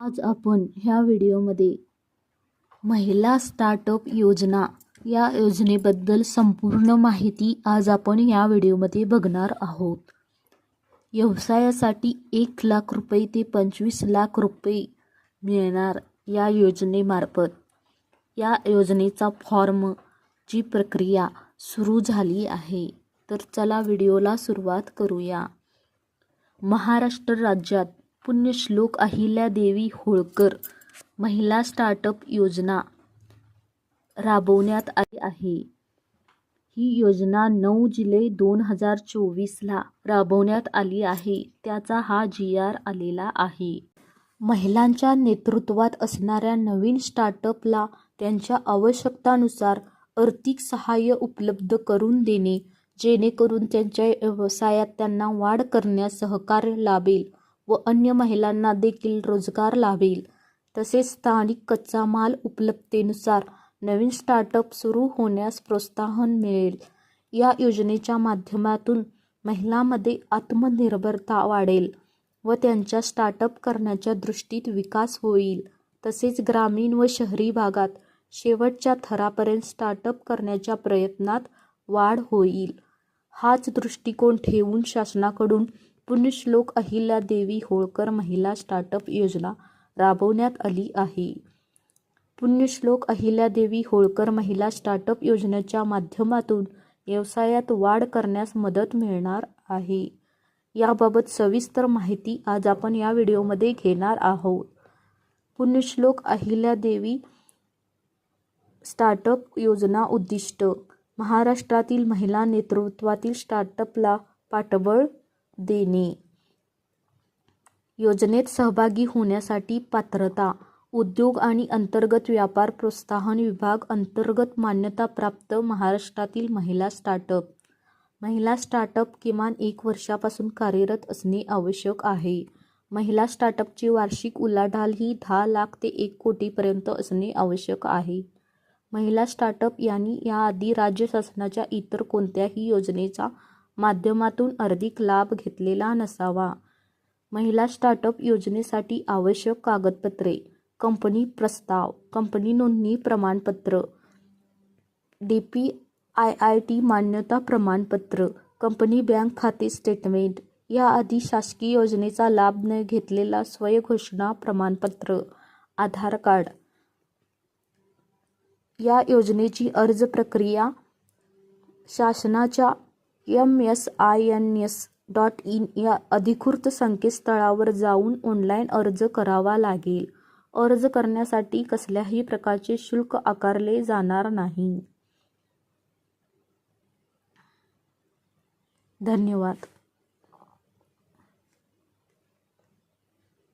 आज आपण ह्या व्हिडिओमध्ये महिला स्टार्टअप योजना या योजनेबद्दल संपूर्ण माहिती आज आपण या व्हिडिओमध्ये बघणार आहोत. व्यवसायासाठी एक लाख रुपये ते पंचवीस लाख रुपये मिळणार या योजनेमार्फत. या योजनेचा फॉर्मची प्रक्रिया सुरू झाली आहे. तर चला व्हिडिओला सुरुवात करूया. महाराष्ट्र राज्यात पुण्यश्लोक अहिल्यादेवी होळकर महिला स्टार्टअप योजना राबवण्यात आली आहे. ही योजना नऊ जुलै दोन हजार चोवीसला राबवण्यात आली आहे. त्याचा हा जी आर आलेला आहे. महिलांच्या नेतृत्वात असणाऱ्या नवीन स्टार्टअपला त्यांच्या आवश्यकतानुसार आर्थिक सहाय्य उपलब्ध करून देणे जेणेकरून त्यांच्या व्यवसायात त्यांना वाढ करण्यास सहकार्य लाभेल. व अन्य महिलांना देखील रोजगार लाभेल तसेच स्थानिक कच्चा माल उपलब्धतेनुसार नवीन स्टार्टअप सुरू होण्यास प्रोत्साहन मिळेल. या योजनेच्या माध्यमातून महिलांमध्ये आत्मनिर्भरता वाढेल व त्यांच्या स्टार्टअप करण्याच्या दृष्टीत विकास होईल. तसेच ग्रामीण व शहरी भागात शेवटच्या थरापर्यंत स्टार्टअप करण्याच्या प्रयत्नात वाढ होईल. हाच दृष्टिकोन ठेवून शासनाकडून पुण्यश्लोक अहिल्यादेवी होळकर महिला स्टार्टअप योजना राबवण्यात आली आहे. पुण्यश्लोक अहिल्यादेवी होळकर महिला स्टार्टअप योजनेच्या माध्यमातून व्यवसायात वाढ करण्यास मदत मिळणार आहे. याबाबत सविस्तर माहिती आज आपण या व्हिडिओमध्ये घेणार आहोत. पुण्यश्लोक अहिल्यादेवी स्टार्टअप योजना उद्दिष्ट महाराष्ट्रातील महिला नेतृत्वातील स्टार्टअपला पाठबळ देणे. योजनेत सहभागी होण्यासाठी पात्रता उद्योग आणि अंतर्गत व्यापार प्रोत्साहन विभाग अंतर्गत मान्यताप्राप्त महाराष्ट्रातील महिला स्टार्टअप महिला स्टार्टअप किमान एक वर्षापासून कार्यरत असणे आवश्यक आहे. महिला स्टार्टअपची वार्षिक उलाढाल ही दहा लाख ते एक कोटीपर्यंत असणे आवश्यक आहे. महिला स्टार्टअप यांनी याआधी राज्य शासनाच्या इतर कोणत्याही योजनेचा माध्यमातून अधिक लाभ घेतलेला नसावा. महिला स्टार्टअप योजनेसाठी आवश्यक कागदपत्रे कंपनी प्रस्ताव कंपनी नोंदणी प्रमाणपत्र D P I I T मान्यता प्रमाणपत्र कंपनी बँक खाते स्टेटमेंट याआधी शासकीय योजनेचा लाभ न घेतलेला स्वयंघोषणा प्रमाणपत्र आधार कार्ड. या योजनेची अर्ज प्रक्रिया शासनाच्या M S I N S dot in या अधिकृत संकेतस्थळावर जाऊन ऑनलाईन अर्ज करावा लागेल. अर्ज करण्यासाठी कसल्याही प्रकारचे शुल्क आकारले जाणार नाही. धन्यवाद.